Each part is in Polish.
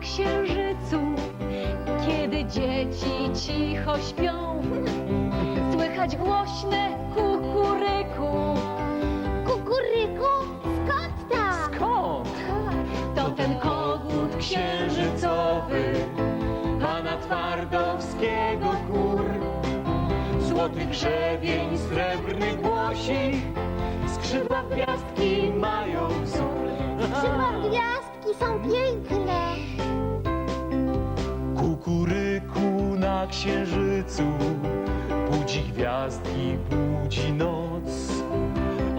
księżycu, kiedy dzieci cicho śpią. Słychać głośne kukuryku. Kukuryku? Skąd tam? Skąd? To ten kogut księżycowy, Pana Twardowskiego gór. Złoty grzebień, srebrny głosik, skrzydła gwiazdki mają wzór. Skrzydła gwiazdki są piękne. Księżycu, budzi gwiazdki, budzi noc.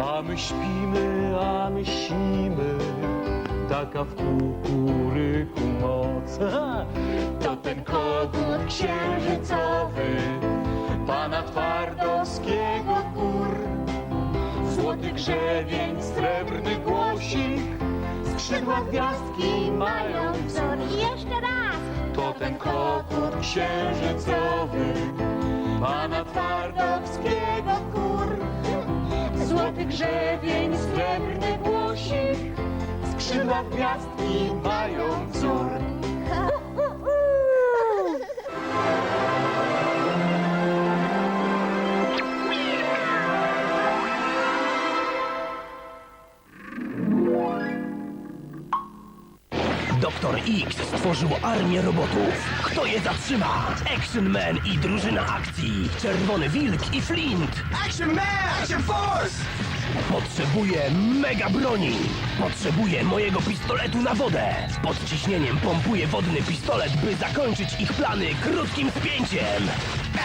A my śpimy, a my śnimy, taka w kukuryku moc. To ten kogut księżycowy, pana Twardowskiego gór. Złoty grzebień, srebrny głosik, skrzydła gwiazdki mają wzór. I jeszcze raz. To ten kogut księżycowy, pana Twardowskiego gór. Złoty grzebień, srebrny głosik, skrzydła gwiazdki mają wzór. Doktor X stworzył armię robotów. Kto je zatrzyma? Action Man i drużyna akcji. Czerwony Wilk i Flint. Action Man! Action Force! Potrzebuję mega broni. Potrzebuję mojego pistoletu na wodę. Pod ciśnieniem pompuję wodny pistolet, by zakończyć ich plany krótkim spięciem.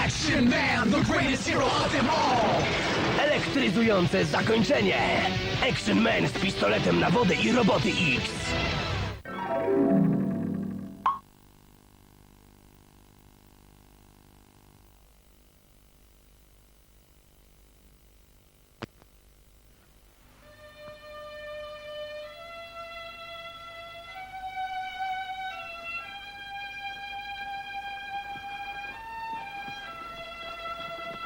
Action Man, the greatest hero of them all! Elektryzujące zakończenie. Action Man z pistoletem na wodę i roboty X.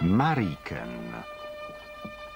Mariken.